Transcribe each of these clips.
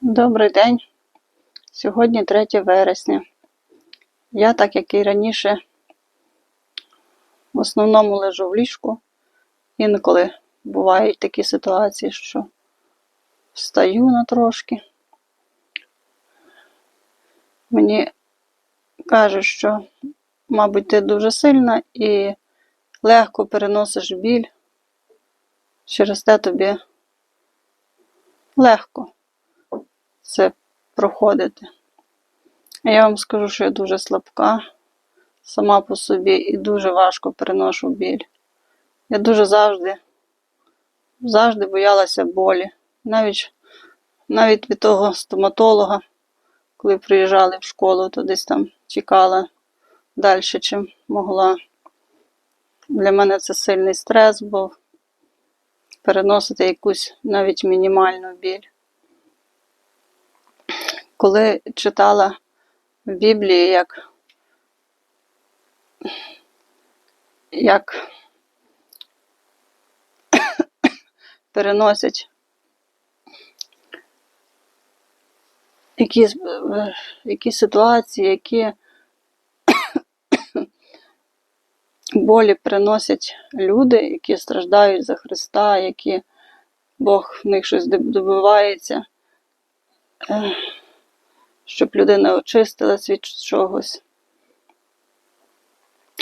Добрий день. Сьогодні 3 вересня. Я, так як і раніше, в основному лежу в ліжку. Інколи бувають такі ситуації, що встаю на трошки. Мені кажуть, що, мабуть, ти дуже сильна і легко переносиш біль. Через те тобі легко це проходити. А Я вам скажу, що я дуже слабка сама по собі і дуже важко переношу біль. Я дуже завжди, завжди боялася болі. Навіть, навіть від того стоматолога, коли приїжджали в школу, то десь там чекала далі, чим могла. Для мене це сильний стрес був переносити якусь навіть мінімальну біль коли читала в Біблії, як, як переносять якісь, які ситуації, які болі приносять люди, які страждають за Христа, які Бог в них щось добивається. Щоб людина очистилась від чогось.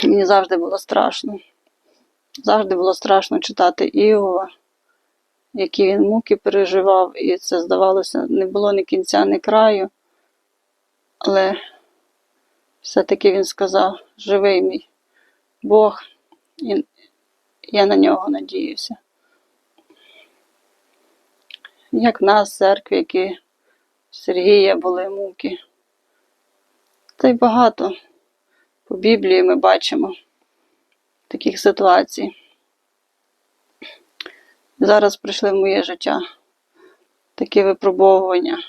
Мені завжди було страшно. Завжди було страшно читати Іова, які він муки переживав, і це, здавалося, не було ні кінця, ні краю. Але все-таки він сказав, живий мій Бог, і я на нього надіюся. Як нас, в церкві, які Сергія були муки. Та й багато по Біблії ми бачимо таких ситуацій. Зараз прийшли в моє життя такі випробовування.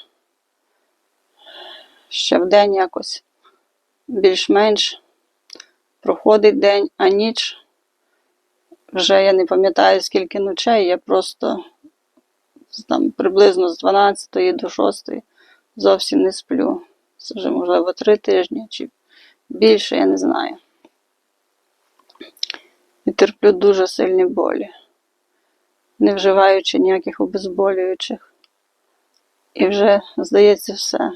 Ще в день якось більш-менш проходить день, а ніч вже я не пам'ятаю, скільки ночей, я просто там приблизно з 12 до 6 зовсім не сплю. Це вже, можливо, три тижні чи більше, я не знаю. І терплю дуже сильні болі, не вживаючи ніяких обезболюючих. І вже, здається, все.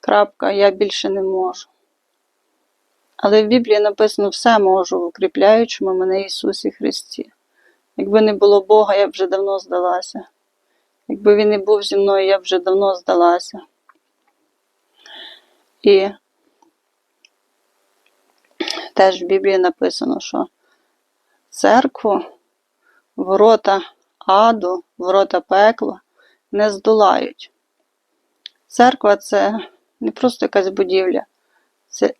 Крапка, я більше не можу. Але в Біблії написано все можу, в укріпляючому мене Ісусі Христі. Якби не було Бога, я б вже давно здалася. Якби він не був зі мною, я б вже давно здалася. І теж в Біблії написано, що церкву, ворота аду, ворота пекла не здолають. Церква це не просто якась будівля, це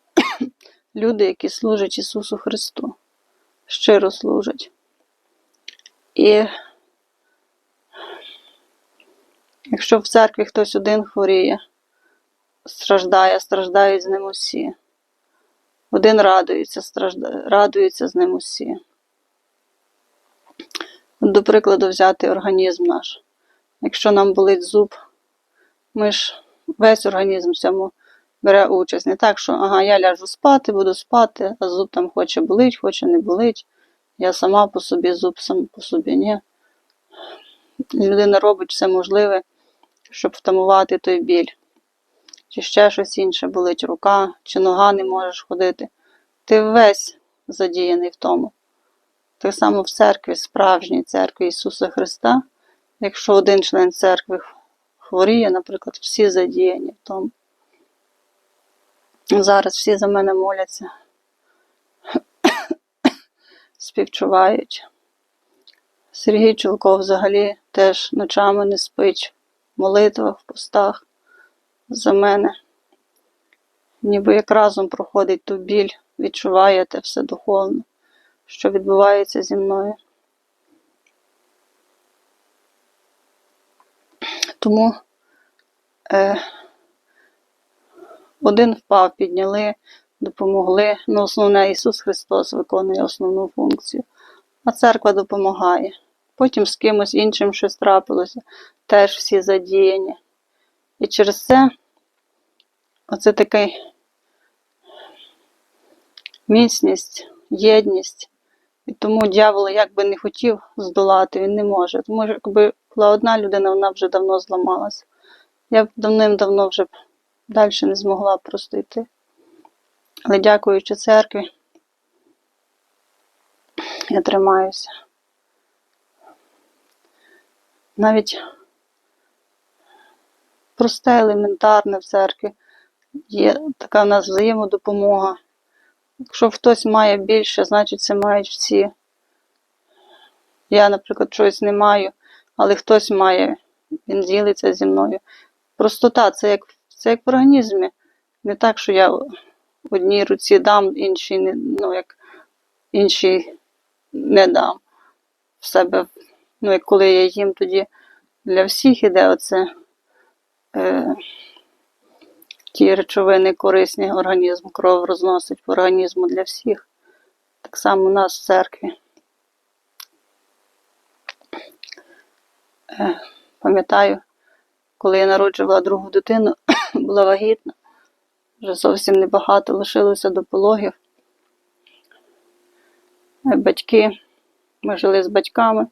люди, які служать Ісусу Христу, щиро служать. І Якщо в церкві хтось один хворіє, страждає, страждають з ним усі. Один радується, страждає, радується з ним усі. До прикладу, взяти організм наш. Якщо нам болить зуб, ми ж весь організм в цьому бере участь. Не так, що ага, я ляжу спати, буду спати, а зуб там хоче болить, хоче не болить. Я сама по собі, зуб сам по собі, ні. Людина робить все можливе щоб втамувати той біль. Чи ще щось інше болить рука, чи нога не можеш ходити. Ти весь задіяний в тому. Так само в церкві, справжній церкві Ісуса Христа, якщо один член церкви хворіє, наприклад, всі задіяні в тому. Зараз всі за мене моляться, співчувають. Сергій Чулков взагалі теж ночами не спить молитвах, в постах за мене. Ніби як разом проходить ту біль, відчуваєте все духовно, що відбувається зі мною. Тому е, один впав, підняли, допомогли. Ну, основне Ісус Христос виконує основну функцію, а церква допомагає. Потім з кимось іншим щось трапилося, теж всі задіяні. І через це оце такий міцність, єдність. І тому дьявол, як би не хотів здолати, він не може. Тому якби була одна людина, вона вже давно зламалася. Я б давним-давно вже далі не змогла просто йти. Але дякуючи церкві, я тримаюся. Навіть просте, елементарне в церкві. Є така в нас взаємодопомога. Якщо хтось має більше, значить це мають всі. Я, наприклад, чогось не маю, але хтось має, він ділиться зі мною. Простота це як, це як в організмі. Не так, що я одній руці дам, іншій не, ну, як іншій не дам в себе. Ну, як коли я їм, тоді для всіх іде оце е, ті речовини корисні організм, кров розносить по організму для всіх. Так само у нас в церкві. Е, пам'ятаю, коли я народжувала другу дитину, була вагітна, вже зовсім небагато лишилося до пологів. Е, Батьки, ми жили з батьками.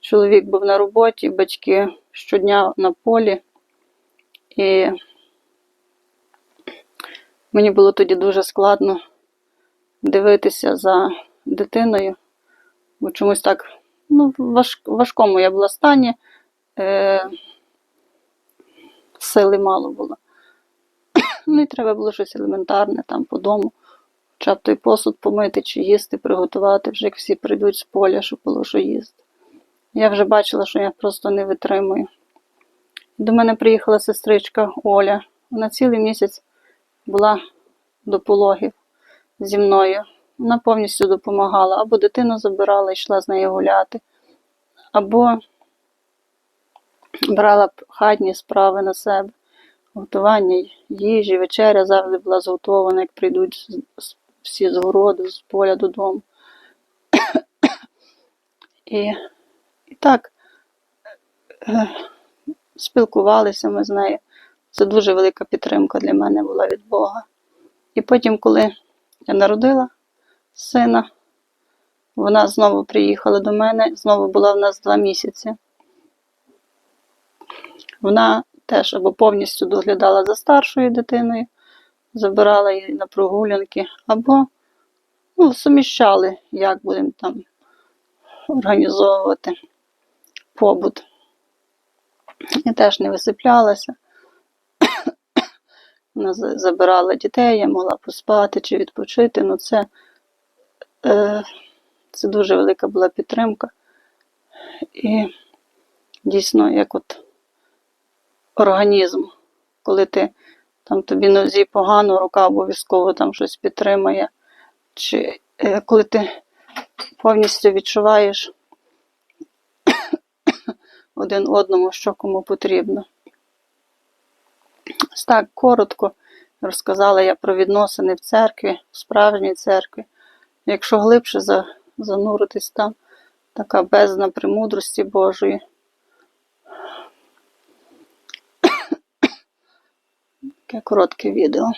Чоловік був на роботі, батьки щодня на полі. І мені було тоді дуже складно дивитися за дитиною, бо чомусь так ну, важ, важкому я була стані, е, сили мало було. Ну і треба було щось елементарне там по дому. Хоча б той посуд помити чи їсти, приготувати, вже як всі прийдуть з поля, щоб було що їсти. Я вже бачила, що я просто не витримую. До мене приїхала сестричка Оля. Вона цілий місяць була до пологів зі мною. Вона повністю допомагала. Або дитину забирала, і йшла з нею гуляти, або брала хатні справи на себе. Готування їжі, вечеря завжди була зготована, як прийдуть всі з городу, з поля додому. І так е, спілкувалися ми з нею. Це дуже велика підтримка для мене була від Бога. І потім, коли я народила сина, вона знову приїхала до мене, знову була в нас два місяці. Вона теж або повністю доглядала за старшою дитиною, забирала її на прогулянки, або ну, суміщали, як будемо там організовувати побут. Я теж не висиплялася. Вона забирала дітей, я могла поспати чи відпочити. Ну це, е, це дуже велика була підтримка. І дійсно, як от організм, коли ти там тобі нозі погано, рука обов'язково там щось підтримує, чи е, коли ти повністю відчуваєш один одному, що кому потрібно. Ось так коротко розказала я про відносини в церкві, в справжній церкві. Якщо глибше за, зануритись там, така бездна премудрості Божої. Таке коротке відео.